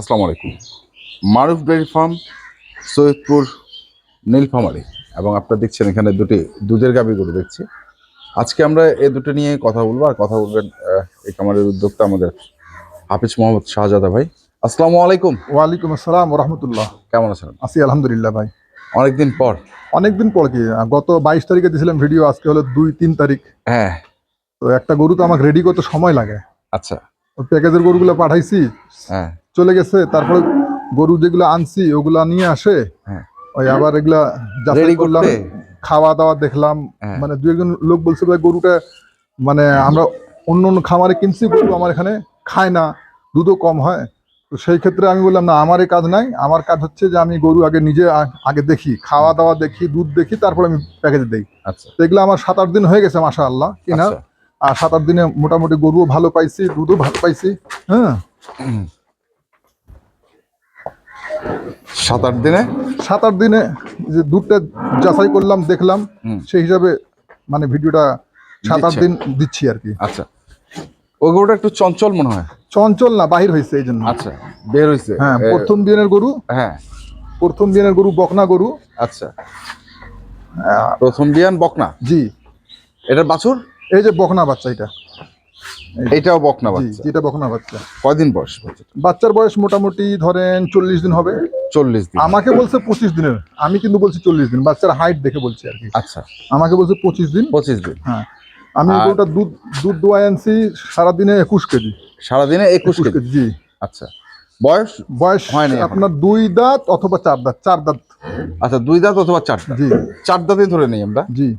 আসসালামু আলাইকুম। Maruf dairy farm Saidpur Nilphamari. এবং আপনারা দেখছেন এখানে দুটি দুধের গাভী গরু দেখছি। আজকে আমরা এ দুটো নিয়ে কথা বলব। আর কথা বলবেন এই খামারের উদ্যোক্তা আমাদের হাফিজ মোহাম্মদ শাহজাদা ভাই। আসসালামু আলাইকুম। ওয়ালাইকুম আসসালাম রহমতুল্লাহ। কেমন আছেন? আছি আলহামদুলিল্লাহ ভাই। অনেকদিন পর। অনেকদিন পর কি? গত বাইশ তারিখে দিয়েছিলাম ভিডিও আজকে হলো দুই তিন তারিখ। হ্যাঁ। তো একটা গরু তো আমাকে রেডি করতে সময় লাগে। আচ্ছা। প্যাকেজের গরুগুলো পাঠাইছি হ্যাঁ চলে গেছে তারপরে গরু যেগুলো আনছি ওগুলা নিয়ে আসে হ্যাঁ। ওই আবার এগুলা যাচাই করলাম খাওয়া দাওয়া দেখলাম হ্যাঁ। মানে দু একজন লোক বলছে ভাই গরুটা মানে আমরা অন্য অন্য খামারে কিনছি গরু আমার এখানে খায় না দুধও কম হয় তো সেই ক্ষেত্রে আমি বললাম না আমার কাজ নাই আমার কাজ হচ্ছে যে আমি গরু আগে নিজে আগে দেখি খাওয়া দাওয়া দেখি দুধ দেখি তারপর আমি প্যাকেজ দিই আচ্ছা তো এগুলো আমার সাত আট দিন হয়ে গেছে মাসা আল্লাহ কিনা আচ্ছা। আর সাত আট দিনে মোটামুটি গরুও ভালো পাইছি দুধও ভালো পাইছি হ্যাঁ। সাত আট দিনে? সাত আট দিনে যে দুধটা যাচাই করলাম দেখলাম সেই হিসাবে মানে ভিডিওটা সাত আট দিন দিচ্ছি আর কি। আচ্ছা। ওই গরুটা একটু চঞ্চল মনে হয়? চঞ্চল না বাহির হয়েছে এই জন্য। আচ্ছা বের হয়েছে। হ্যাঁ প্রথম দিনের গরু। হ্যাঁ। প্রথম দিনের গরু বকনা গরু। আচ্ছা। প্রথম বিয়ান বকনা? জি। এটা বাছুর? এই যে বকনা বাচ্চা এটা। এটাও বকনা বাচ্চা। যেটা বকনা বাচ্চা। কয়দিন বয়স বাচ্চার বয়স মোটামুটি ধরেন চল্লিশ দিন হবে। চল্লিশ দিন। আমাকে বলছে পঁচিশ দিনের। আমি কিন্তু বলছি চল্লিশ দিন। বাচ্চার হাইট দেখে বলছি আর কি। আচ্ছা। আমাকে বলছে পঁচিশ দিন। পঁচিশ দিন। হ্যাঁ। আমি গরুটা দুধ দুধ দোয়াই আনছি সারাদিনে একুশ কেজি। সারাদিনে একুশ কেজি? জি। আচ্ছা। বয়স বয়স হয়নি এখন। আপনার দুই দাঁত অথবা চার দাঁত চার দাঁত। আচ্ছা দুই দাঁত অথবা চার দাঁত? জি। চার দাঁতে ধরে নেই আমরা? জি।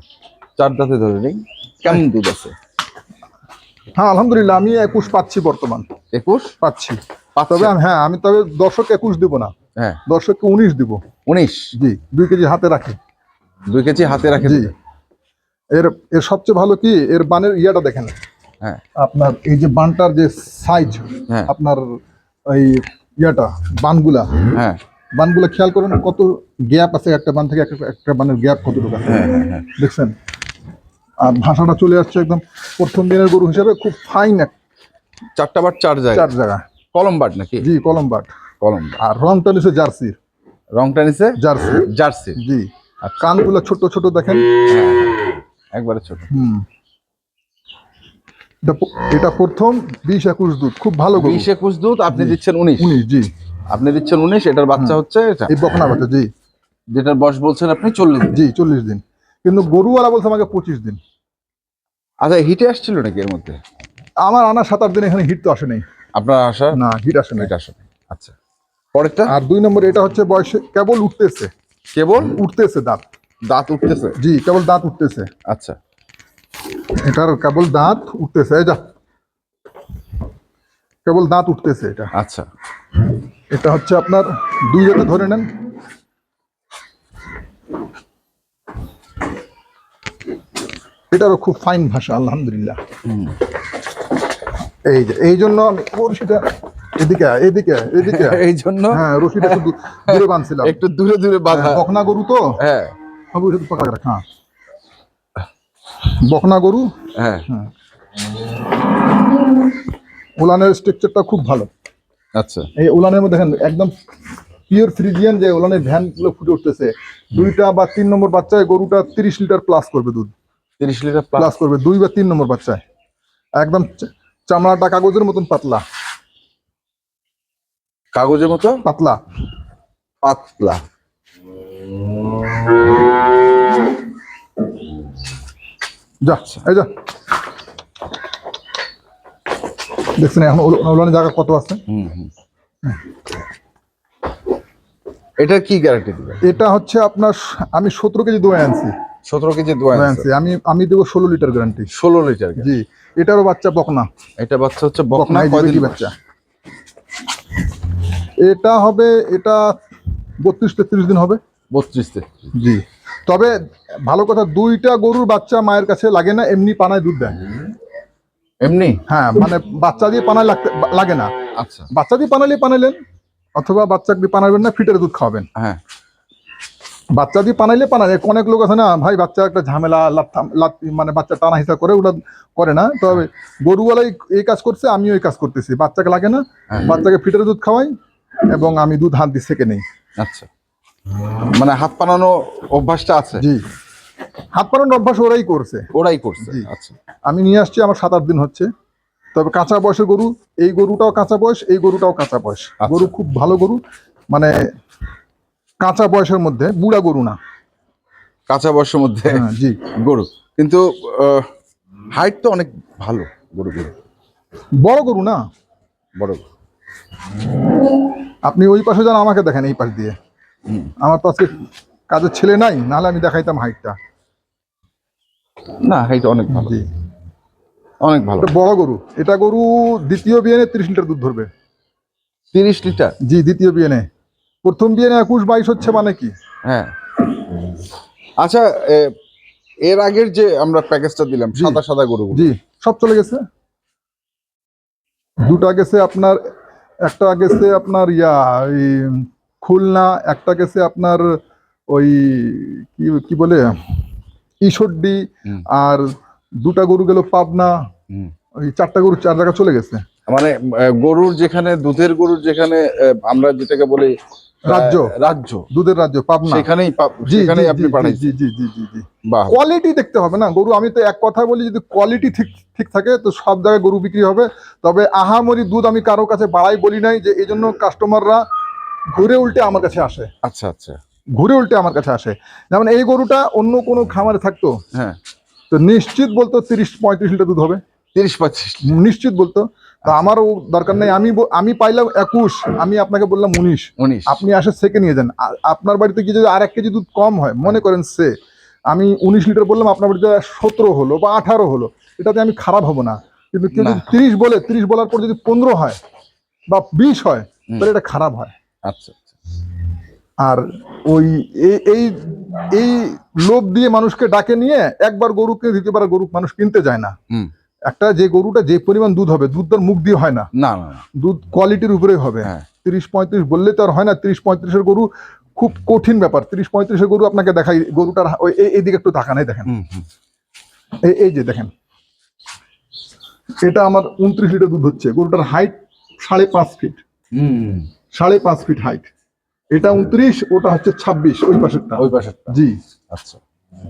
চার দাঁতে ধরে নেই। কেমন দুধ আছে? হ্যাঁ আলহামদুলিল্লাহ আমি একুশ পাচ্ছি বর্তমান। একুশ? পাচ্ছি? তবে হ্যাঁ আমি তবে দর্শক একুশ দিব না। হ্যাঁ। দর্শককে উনিশ দিব। উনিশ? জি দুই কেজি হাতে রাখি। দুই কেজি হাতে রাখে জি। এর এর সবচেয়ে ভালো কি? এর বানের ইয়াটা দেখেন। হ্যাঁ। আপনার এই যে বানটার যে সাইজ হ্যাঁ। আপনার এই ইয়াটা বানগুলা। হ্যাঁ। বানগুলা খেয়াল করেন কত গ্যাপ আছে একটা বান থেকে একটা বানের গ্যাপ কতটুকু আছে। হ্যাঁ হ্যাঁ। দেখছেন? আর ভাষাটা চলে আসছে একদম প্রথম দিনের গরু হিসাবে খুব ফাইন এক চারটা বার চার জায়গা চার জায়গা। কলম বাট নাকি? জি কলম বাট। কলম বাট। আর রংটা নিছে জার্সির রংটা নিছে জার্সি। জার্সি। জি। আর কানগুলো ছোট ছোট দেখেন। একবারে ছোট। হুম। এটা প্রথম বিশ একুশ দুধ খুব ভালো গরু। বিশ একুশ দুধ আপনি দিচ্ছেন উনিশ। উনিশ জি। আপনি দিচ্ছেন উনিশ এটার বাচ্চা হচ্ছে এটা? এই বকনা বাচ্চা জি। যেটার বয়স বলছেন আপনি চল্লিশ জি চল্লিশ দিন। কিন্তু গরুওয়ালা বলছে আমাকে পঁচিশ দিন। আচ্ছা হিটে আসছিল নাকি এর মধ্যে? আমার আনা সাত আট দিন এখানে হিট তো আসে নাই আপনার আসা? না হিট আসে নাই। এটা আসলে আচ্ছা। পরেরটা? আর দুই নম্বর এটা হচ্ছে বয়সে কেবল উঠতেছে। কেবল? উঠতেছে দাঁত। দাঁত উঠতেছে? জি কেবল দাঁত উঠতেছে। আচ্ছা। এটার কেবল দাঁত উঠতেছে যা। কেবল দাঁত উঠতেছে এটা। আচ্ছা। এটা হচ্ছে আপনার দুই হাতে ধরে নেন। এটারও খুব ফাইন ভাষা আলহামদুলিল্লাহ। এই যে এই জন্য আমি রশিটা এদিকে এদিকে এদিকে এই জন্য? হ্যাঁ রশিটা একটু দূরে বাঁধছিলাম। একটু দূরে দূরে বাঁধা। হ্যাঁ, বকনা গরু তো? হ্যাঁ। পাকা রাখ, হ্যাঁ। বকনা গরু? হ্যাঁ। উলানের স্ট্রাকচারটা খুব ভালো। আচ্ছা। এই উলানের মধ্যে দেখেন একদম পিওর ফ্রিজিয়ান যে উলানের ভ্যানগুলো ফুটে উঠতেছে দুইটা বা তিন নম্বর বাচ্চায় গরুটা তিরিশ লিটার প্লাস করবে দুধ। তিরিশ লিটার প্লাস করবে দুই বা তিন নম্বর বাচ্চায় একদম চামড়াটা কাগজের মতন পাতলা। কাগজের মতো? পাতলা। পাতলা। যা এই যা। দেখছেন এখন উল- উলানের জায়গা কত আছে? এটা কি গ্যারান্টি দিবে এটা হচ্ছে আপনার আমি সতেরো কেজি দোয়া আনছি। সতেরো কেজি আমি আমি দেবো ষোলো লিটার গ্যারান্টি ষোলো লিটার জি এটারও বাচ্চা বকনা। এটা বাচ্চা হচ্ছে বকনা বাচ্চা। এটা হবে এটা বত্রিশ তেত্রিশ দিন হবে। বত্রিশ তেত্রিশ। জি তবে ভালো কথা দুইটা গরুর বাচ্চা মায়ের কাছে লাগে না এমনি পানায় দুধ দেয়। এমনি? হ্যাঁ মানে বাচ্চা দিয়ে পানায় লাগতে লাগে না। আচ্ছা। বাচ্চা দিয়ে পানালে পানাইলেন অথবা বাচ্চা দিয়ে পানাবেন না ফিটের দুধ খাওয়াবেন। হ্যাঁ। বাচ্চা দিয়ে পানাইলে পানায় অনেক লোক আছে না ভাই বাচ্চা একটা ঝামেলা মানে বাচ্চা টানা হিসা করে ওটা করে না। তবে গরুওয়ালাই এই কাজ করছে আমিও এই কাজ করতেছি। বাচ্চাকে লাগে না হ্যাঁ। বাচ্চাকে ফিটের দুধ খাওয়াই এবং আমি দুধ হাত দিয়ে সেকে নেই। আচ্ছা। মানে হাত পানানো অভ্যাসটা আছে? জি। হাত পাড়ানোর অভ্যাস ওরাই করছে। ওরাই করছে আচ্ছা। আমি নিয়ে আসছি আমার সাত আট দিন হচ্ছে। তবে কাঁচা বয়সের গরু এই গরুটাও কাঁচা বয়স এই গরুটাও কাঁচা বয়স। আচ্ছা। গরু খুব ভালো গরু। মানে কাঁচা বয়সের মধ্যে বুড়া গরু না। কাঁচা বয়সের মধ্যে হ্যাঁ, জি। গরু। কিন্তু হাইট তো অনেক ভালো গরু গরু বড় গরু না? বড় গরু। আপনি ওই পাশে যান আমাকে দেখেন এই পাশ দিয়ে। আমার তো আজকে কাজের ছেলে নাই নাহলে আমি দেখাইতাম হাইটটা না হাইট অনেক ভালো। জি। অনেক ভালো। বড় গরু। এটা গরু দ্বিতীয় বিয়েনে তিরিশ লিটার দুধ ধরবে। তিরিশ লিটার? জি দ্বিতীয় বিয়েনে প্রথম বিয়েনে একুশ বাইশ হচ্ছে মানে কি? হ্যাঁ। আচ্ছা এ, এর আগের যে আমরা প্যাকেজটা দিলাম সাদা সাদা গরু জি সব চলে গেছে? দুটা গেছে আপনার একটা গেছে আপনার ইয়া ওই খুলনা একটা গেছে আপনার ওই কি কি বলে? হুম। আর দুটা গরু গেল পাবনা ওই চারটা গরু চার জায়গা চলে গেছে। মানে গরুর যেখানে দুধের গরুর যেখানে আমরা যেটাকে বলি রাজ্য। রাজ্য। দুধের রাজ্য পাবনা। সেখানেই সেখানেই আপনি জি, পাঠাইছেন। জি জি জি জি। জি কোয়ালিটি দেখতে হবে না। গরু আমি তো এক কথা বলি যদি কোয়ালিটি ঠিক ঠিক থাকে তো সব জায়গায় গরু বিক্রি হবে। তবে আহামরি দুধ আমি কারও কাছে বাড়াই বলি নাই যে এই জন্য কাস্টমাররা ঘুরে উল্টে আমার কাছে আসে। আচ্ছা আচ্ছা। ঘুরে উল্টে আমার কাছে আসে। যেমন এই গরুটা অন্য কোনো খামারে থাকতো হ্যাঁ। তো নিশ্চিত বলতো তিরিশ পঁয়ত্রিশ লিটার দুধ হবে। তিরিশ পঁচিশ নিশ্চিত বলতো। তো আমারও দরকার নেই। আমি আমি পাইলাম একুশ। আমি আপনাকে বললাম উনিশ। উনিশ। আপনি আসে সেকে নিয়ে যান। আপনার বাড়িতে গিয়ে যদি আর এক কেজি দুধ কম হয় মনে করেন সে আমি উনিশ লিটার বললাম আপনার বাড়িতে সতেরো হলো বা আঠারো হলো এটাতে আমি খারাপ হব না। কিন্তু কেউ যদি তিরিশ বলে তিরিশ বলার পর যদি পনেরো হয় বা বিশ হয় তাহলে এটা খারাপ হয়। আচ্ছা আচ্ছা। আর ওই এই- এই এই লোভ দিয়ে মানুষকে ডাকে নিয়ে একবার গরু কিনে দ্বিতীয়বার গরু মানুষ কিনতে যায় না। একটা যে গরুটা যে পরিমাণ দুধ হবে দুধ তার মুখ দিয়ে হয় না। না না। দুধ কোয়ালিটির উপরেই হবে। হ্যাঁ। তিরিশ পঁয়ত্রিশ বললে তো আর হয় না তিরিশ পঁয়ত্রিশের গরু খুব কঠিন ব্যাপার। তিরিশ পঁয়ত্রিশের গরু আপনাকে দেখাই গরুটার ওই এইদিকে একটু তাকান এই দেখেন। এই এই যে দেখেন। এটা আমার উনত্রিশ লিটার দুধ হচ্ছে। গরুটার হাইট সাড়ে পাঁচ ফিট হুম। সাড়ে পাঁচ ফিট হাইট এটা উনত্রিশ ওটা হচ্ছে ছাব্বিশ ওই পাশেরটা। ওই পাশেরটা। জি। আচ্ছা।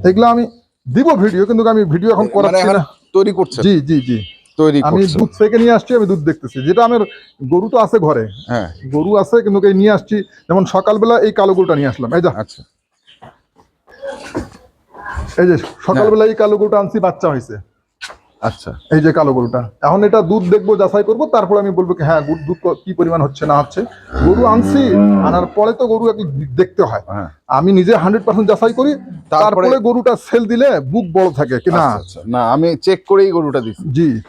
এগুলো আমি দিব ভিডিও কিন্তু আমি ভিডিও এখন মানে করাচ্ছি না। তৈরি করছেন? জি জি জি। তৈরি আমি দুধ থেকে নিয়ে আসছি আমি দুধ দেখতেছি। যেটা আমার গরু তো আছে ঘরে। হ্যাঁ। গরু আছে কিন্তু এই নিয়ে আসছি। যেমন সকালবেলা এই কালো গরুটা নিয়ে আসলাম। এই যা। আচ্ছা। এই যে সকালবেলা এই কালো গরুটা আনছি বাচ্চা হয়েছে। আচ্ছা। এই যে কালো গরুটা। এখন এটা দুধ দেখব যাচাই করব তারপর আমি বলব কি হ্যাঁ দুধ কি পরিমাণ হচ্ছে না হচ্ছে। গরু আনছি আনার পরে তো গরু একটু দেখতে হয়। হ্যাঁ। আমি নিজে হান্ড্রেড পার্সেন্ট যাচাই করি তারপরে- গরুটা সেল দিলে বুক বড় থাকে কি না? আচ্ছা, আচ্ছা। না আমি চেক করেই গরুটা দিচ্ছি। জি।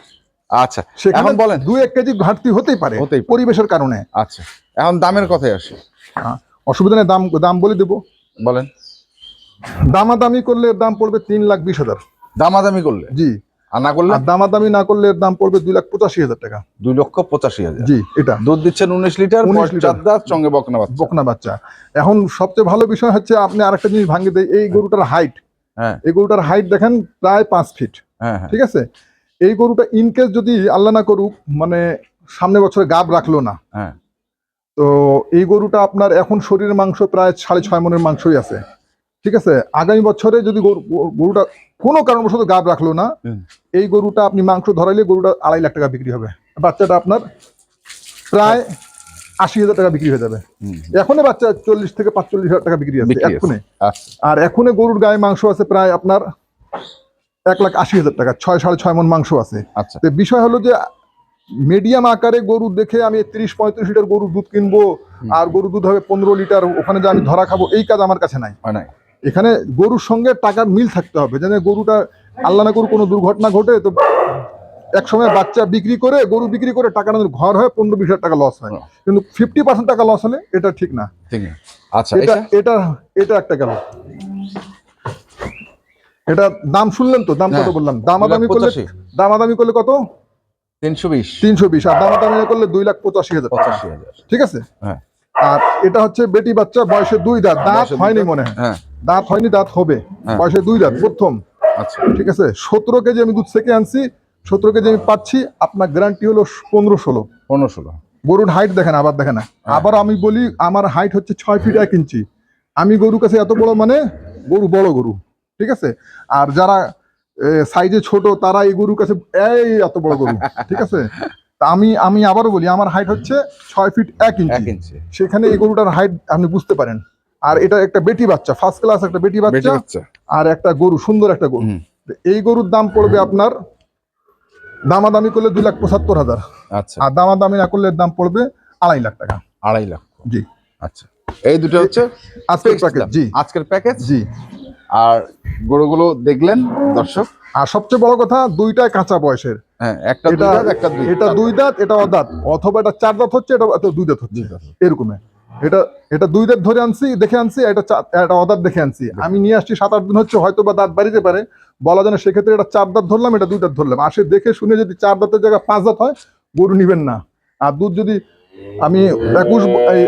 আচ্ছা এখন বলেন। দুই এক কেজি ঘাটতি হতেই পারে। পরিবেশের কারণে। আচ্ছা এখন দামের কথাই আসি। হ্যাঁ, অসুবিধা নেই দাম দাম বলে দেবো। বলেন। দামাদামি করলে দাম পড়বে তিন লাখ বিশ হাজার। দামাদামি করলে? জি। আর না করলে? দামাদামি না করলে এর দাম পড়বে দুই লাখ পঁচাশি হাজার টাকা। দুই লক্ষ পঁচাশি হাজার। জি এটা। দুধ দিচ্ছেন উনিশ লিটার উনিশ লিটার। সঙ্গে বকনা বাচ্চা। বকনা বাচ্চা। এখন সবচেয়ে ভালো বিষয় হচ্ছে আপনি আরেকটা জিনিস ভাঙে দেয় এই গরুটার হাইট হ্যাঁ। এই গরুটার হাইট দেখেন প্রায় পাঁচ ফিট হ্যাঁ হ্যাঁ। ঠিক আছে? এই গরুটা ইনকেস যদি আল্লাহ না করুক মানে সামনে বছরে গাব রাখল না। হ্যাঁ। তো এই গরুটা আপনার এখন শরীরের মাংস প্রায় সাড়ে ছয় মনের মাংসই আছে। ঠিক আছে? আগামী বছরে যদি গরু- গরুটা কোনো কারণবশত গাব রাখল না এই গরুটা আপনি মাংস ধরাইলে গরুটা আড়াই লাখ টাকা বিক্রি হবে। বাচ্চাটা আপনার প্রায় আশি হাজার টাকা বিক্রি হয়ে যাবে। হুম, এখনই বাচ্চা চল্লিশ থেকে পাঁচচল্লিশ হাজার টাকা বিক্রি আছে। এখনই আচ্ছা। আর এখনই গরুর গায়ে মাংস আছে প্রায় আপনার এক লাখ আশি হাজার টাকা ছয় সাড়ে ছয় মন মাংস আছে। আচ্ছা। তো বিষয় হলো যে মিডিয়াম আকারে গরু দেখে আমি তিরিশ পঁয়ত্রিশ লিটার গরুর দুধ কিনবো আর গরুর দুধ হবে পনেরো লিটার ওখানে যে আমি ধরা খাব এই কাজ আমার কাছে নাই। হয় নাই। এখানে গরুর সঙ্গে টাকার মিল থাকতে হবে। যেন গরুটা আল্লাহ না করুক কোনো দুর্ঘটনা ঘটে তো এক সময় বাচ্চা বিক্রি করে গরু বিক্রি করে টাকা না ঘর হয় পনেরো বিশ টাকা লস হয়। কিন্তু ফিফটি পার্সেন্ট টাকা লস হলে এটা ঠিক না। আচ্ছা এটা এটা একটা গেল। এটা দাম শুনলেন তো? দাম কত হ্যাঁ, বললাম? দামাদামি করলে 2,85,000 দামাদামি করলে কত? তিনশো বিশ। তিনশো বিশ। আর দামাদামি করলে দুই লাখ পঁচাশি হাজার। পঁচাশি হাজার। ঠিক আছে? হ্যাঁ। আর এটা হচ্ছে বেটি বাচ্চা বয়সে দুই দাঁত। দাঁত হয়নি মনে হয়। হ্যাঁ। দাঁত হয়নি দাঁত হবে। হ্যাঁ। বয়সে দুই দাঁত প্রথম। আচ্ছা। ঠিক আছে? সতেরো কেজি আমি দুধ থেকে আনছি সতেরো কেজি আমি পাচ্ছি আপনার গ্যারান্টি হলো পনেরো ষোলো। পনেরো ষোলো। গরুর হাইট দেখেন আবার দেখেন। আবার আমি বলি আমার হাইট হচ্ছে ছয় ফিট এক ইঞ্চি আমি গরুর কাছে এত বড় মানে গরু বড় গরু। ঠিক আছে? আর যারা সাইজে ছোট তারা এই গরুর কাছে এই এত বড় গরু। ঠিক আছে? তা আমি আমি আবারও বলি আমার হাইট হচ্ছে ছয় ফিট এক ইঞ্চি সেখানে এই গরুটার হাইট আপনি বুঝতে পারেন। আর এটা একটা বেটি বাচ্চা ফার্স্ট ক্লাস একটা বেটি বাচ্চা আর একটা গরু সুন্দর একটা গরু। এই গরুর দাম পড়বে আপনার দামাদামি করলে দুই লাখ পঁচাত্তর হাজার। আচ্ছা। আর দামাদামি না করলে দাম পড়বে আড়াই লাখ টাকা। আড়াই লাখ। জি। আচ্ছা। এই দুটো হচ্ছে আজকের প্যাকেজ জি। আজকের প্যাকেজ জি। আর গরুগুলো দেখলেন দর্শক? আর সবচেয়ে বড় কথা দুইটাই কাঁচা বয়সের। হ্যাঁ একটা এটা দুই দাঁত, একটা দুই। এটা দুই দাঁত এটা অদাঁত অথবা এটা চার দাঁত হচ্ছে এটা দুই দাঁত হচ্ছে। দুই দাঁত। এরকম এটা এটা দুই দাঁত ধরে আনছি দেখে আনছি এটা এটা অদাঁত দেখে আনছি। আমি নিয়ে আসছি সাত আট দিন হচ্ছে হয়তো বা দাঁত বাড়িতে পারে। বলা যায় না সেক্ষেত্রে এটা চার দাঁত ধরলাম এটা দুই দাঁত ধরলাম। আসে দেখে শুনে যদি চার দাঁতের জায়গায় পাঁচ দাঁত হয় গরু নিবেন না। আর দুধ যদি আমি একুশ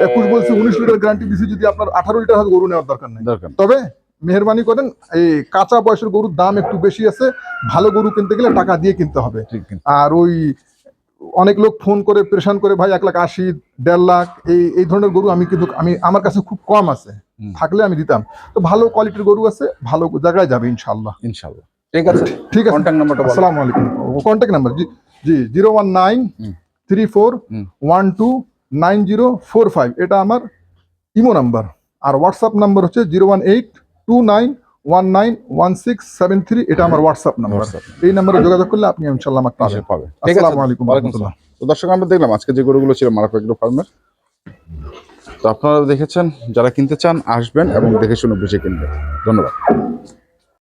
একুশ বলছি উনিশ লিটার গ্যারান্টি দিচ্ছি যদি আপনার আঠারো লিটার হয় গরু নেওয়ার দরকার নেই। তবে মেহরবানি করেন এই কাঁচা বয়সের গরুর দাম একটু বেশি আছে ভালো গরু কিনতে গেলে টাকা দিয়ে কিনতে হবে। আর ওই অনেক লোক ফোন করে প্রেশান করে ভাই এক লাখ আশি দেড় লাখ এই এই ধরনের গরু আমি কিন্তু আমি আমার কাছে খুব কম আছে। থাকলে আমি দিতাম। তো ভালো কোয়ালিটির গরু আছে ভালো জায়গায় যাবে ইনশাল্লাহ ইনশাল্লাহ ঠিক আছে। ঠিক আছে। কন্ট্যাক্ট নাম্বারটা আসসালামু আলাইকুম। কন্ট্যাক্ট নাম্বার জি জি zero one nine three four one two nine zero four five. এটা আমার ইমো নাম্বার। আর হোয়াটসঅ্যাপ নাম্বার হচ্ছে zero one eight two nine one nine one six seven three এটা আমার হোয়াটসঅ্যাপ নাম্বার এই নাম্বারে যোগাযোগ করলে আপনি ইনশাল্লাহ আমাকে পাবেন। পাবেন। পাবে আসসালামু আলাইকুম তো দর্শক আমরা দেখলাম আজকে যে গরুগুলো ছিল মারাফা এগ্রো ফার্মের। তো আপনারা দেখেছেন যারা কিনতে চান আসবেন এবং দেখে শুনে বুঝে কিনবেন। ধন্যবাদ।